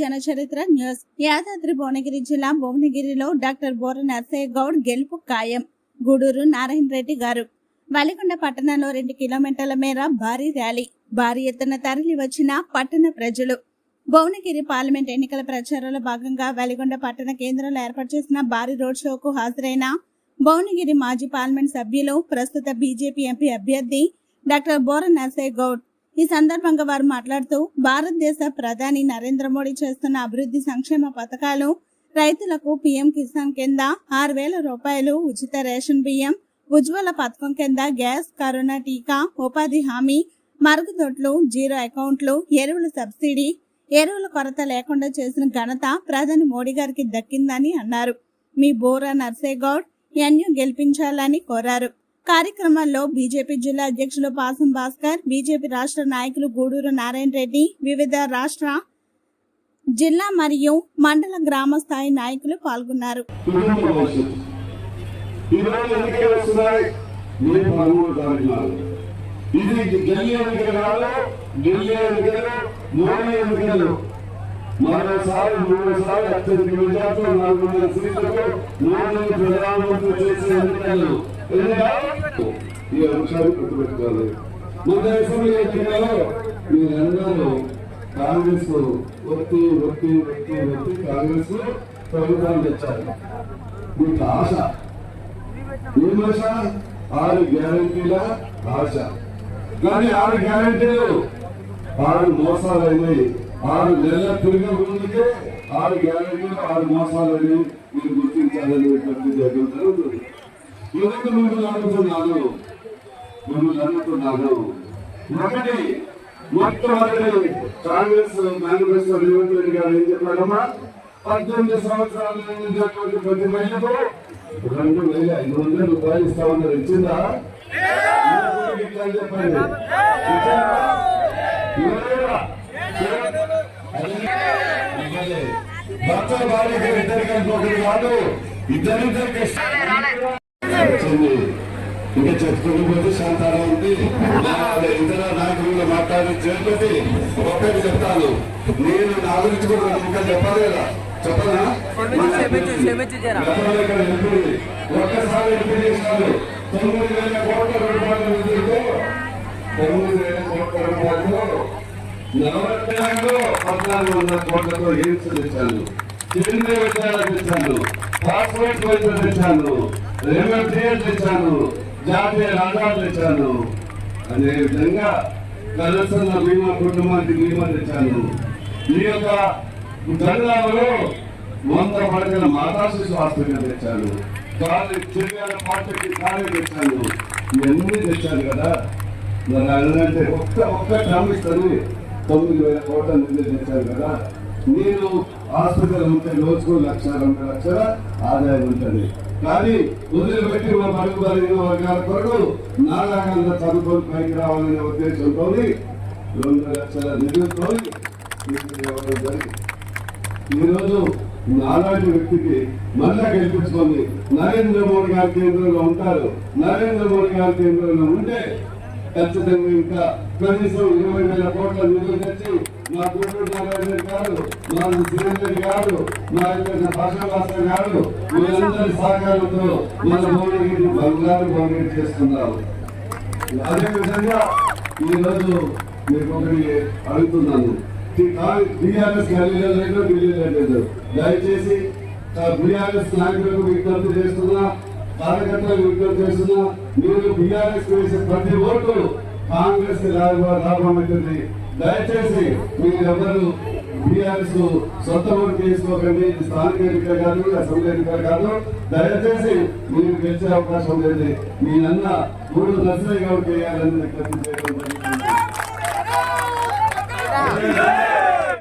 జనచరిత్ర news. Yadadri Bhuvanagiri జిల్లా భువనగిరిలో doctor బోర నర్సయ్య గౌడ్ గెలుపు ఖాయం. గూడూరు నారాయణ రెడ్డి గారు. వలిగొండ పట్టణంలో రెండు కిలోమీటర్ల మేర భారీ ర్యాలీ. భారీ ఎత్తున తరలి వచ్చిన పట్టణ ప్రజలు. భువనగిరి పార్లమెంట్ ఎన్నికల ప్రచారంలో భాగంగా వెలిగొండ పట్టణ కేంద్రంలో ఏర్పాటు చేసిన భారీ రోడ్ షోకు హాజరైన భువనగిరి మాజీ పార్లమెంట్ సభ్యులు ప్రస్తుత బీజేపీ ఎంపీ అభ్యర్థి డాక్టర్ బోర నర్సయ్య గౌడ్ ఈ సందర్భంగా వారు మాట్లాడుతూ భారతదేశ ప్రధాని నరేంద్ర మోడీ చేస్తున్న అభివృద్ధి సంక్షేమ పథకాలు రైతులకు పీఎం కిసాన్ కింద ఆరు వేల రూపాయలు ఉచిత రేషన్ బియ్యం ఉజ్వల పథకం కింద గ్యాస్ కరోనా టీకా ఉపాధి హామీ మరుగుదొడ్లు జీరో అకౌంట్లు ఎరువుల సబ్సిడీ ఎరువుల కొరత లేకుండా చేసిన ఘనత ప్రధాని మోడీ గారికి దక్కిందని అన్నారు. మీ బోరా నర్సేగౌడ్ ఎన్యు గెలిపించాలని కోరారు. కార్యక్రమంలో బీజేపీ జిల్లా అధ్యక్షులు పాసం భాస్కర్ బీజేపీ రాష్ట్ర నాయకులు గూడూరు నారాయణ రెడ్డి వివిధ రాష్ట్ర జిల్లా మరియు మండల గ్రామ స్థాయి నాయకులు పాల్గొన్నారు. ఎన్నికలు ఇది మరోసారి మూడోసారి అత్యధిక మెజార్టీతో నాలుగు వందల సీట్లతో నాలుగు ప్రధానమంత్రి చేసే ఎన్నికలు. ఈ అంశాన్ని గుర్తుపెట్టుకోవాలి. మన దేశంలో ఎన్నికల్లో మీరందరూ కాంగ్రెస్ ఒత్తి ఒత్తి ఒత్తి ఒత్తి కాంగ్రెస్ ప్రభుత్వాన్ని తెచ్చారు. మీకు ఆశ? ఏం ఆశ? ఆరు గ్యారంటీల ఆశ. కానీ ఆరు గ్యారంటీలు ఆరు మోసాలు అయినాయి ఆరు నెలల తిరిగి ముందుకే ఆరు గ్యారంటీలు ఆరు మోసాలని మీరు గుర్తించాలనేటువంటి జరుగుతుంది. ఎందుకు మిమ్మల్ని అడుగుతున్నాను మిమ్మల్ని అడుగుతున్నాను ఒకటి మొట్టమొదటి కాంగ్రెస్ మేనిఫెస్టో రేవంత్ రెడ్డి గారు ఏం చెప్పాడమ్మా పద్దెనిమిది సంవత్సరాల నుంచి ఉన్నటువంటి ప్రతి మహిళకు రెండు వేల ఐదు వందల రూపాయలు ఇస్తామన్నారు ఇచ్చిందా? చెప్పండి భర్త భార్యకి ఇద్దరు కలిపి ఒకటి కాదు. ఇద్దరిద్దరికి వచ్చింది. ఇంకా చెప్పుకుని పోతే శాంతారం ఉంది. ఇతర నాయకులు మాట్లాడి చేరుతుంది ఒక్కటి చెప్తాను. నేను నా గురించి కూడా ఇంకా చెప్పాలి కదా చెప్పనా ఒక్కసారి ఎంపీ చేసినారు తొమ్మిది వేల కోట్ల రూపాయలు నిధులతో తొమ్మిది వేల కోట్ల రూపాయలతో నవరత్నాల్లో పద్నాలుగు వందల కోట్లతో ఎయిమ్స్ తెచ్చాను కేంద్రీయ విద్యాలయాలు తెచ్చాను పాస్పోర్ట్ వైద్యం తెచ్చాను రెమెడియల్ తెచ్చాను జాతీయ రహదారులు తెచ్చాను అదే విధంగా కలసన్న బీమా కుటుంబానికి బీమా తెచ్చాను ఈ యొక్క జిల్లాలో వంద పడకల మాతా శిశు హాస్పిటల్ తెచ్చాను గాలి తిరిగాల పార్టీకి ఖాళీ తెచ్చాను ఇవన్నీ తెచ్చాను కదా. మరి అలాంటి ఒక్క ఒక్క టర్మ్ ఇస్తాను. తొమ్మిది వేల కోట్ల నిధులు కదా. నేను హాస్పిటల్ ఉంటే రోజుకు లక్ష రెండు లక్షల ఆదాయం ఉంటుంది. కానీ వదిలిపెట్టి మా పరుగు బలిగిన వర్గాల కొరకు నాలాగంగా చదువుకొని పైకి రావాలనే ఉద్దేశంతో రెండు లక్షల నిధులతో జరిగింది. ఈరోజు నాలాంటి వ్యక్తికి మళ్ళా గెలిపించుకొని నరేంద్ర మోడీ గారి కేంద్రంలో ఉంటారు. నరేంద్ర మోడీ గారి కేంద్రంలో ఉంటే ఖచ్చితంగా ఇంకా కనీసం ఇరవై వేల కోట్ల నిధులు తెచ్చి మా గుంటూరు నారాయణ గారు మా సురేందర్ గారు మా యొక్క భాషాభాస్కర్ గారు వీళ్ళందరి సహకారంతో మన భువనగిరి బంగారు భువనగిరి చేస్తున్నారు. అదేవిధంగా ఈరోజు మీకు ఒకటి అడుగుతున్నాను. బీఆర్ఎస్ గల్లీలో లేదు లేదు. దయచేసి బీఆర్ఎస్ నాయకులకు విజ్ఞప్తి చేస్తున్నా. కార్యకర్తలు విజ్ఞప్తి చేస్తున్నా మీరు బీఆర్ఎస్ వేసే ప్రతి ఓటు కాంగ్రెస్కి లాభ- దయచేసి మీరెవరు బీఆర్ఎస్ సొంత ఓటు చేసుకోకండి. స్థానిక ఎన్నికలు కాదు అసెంబ్లీ ఎన్నికలు కాదు. దయచేసి మీరు గెలిచే అవకాశం లేదు మీ అన్న మూడు నర్సరీ చేయాలని విజ్ఞప్తి చేయడం జరుగుతుంది.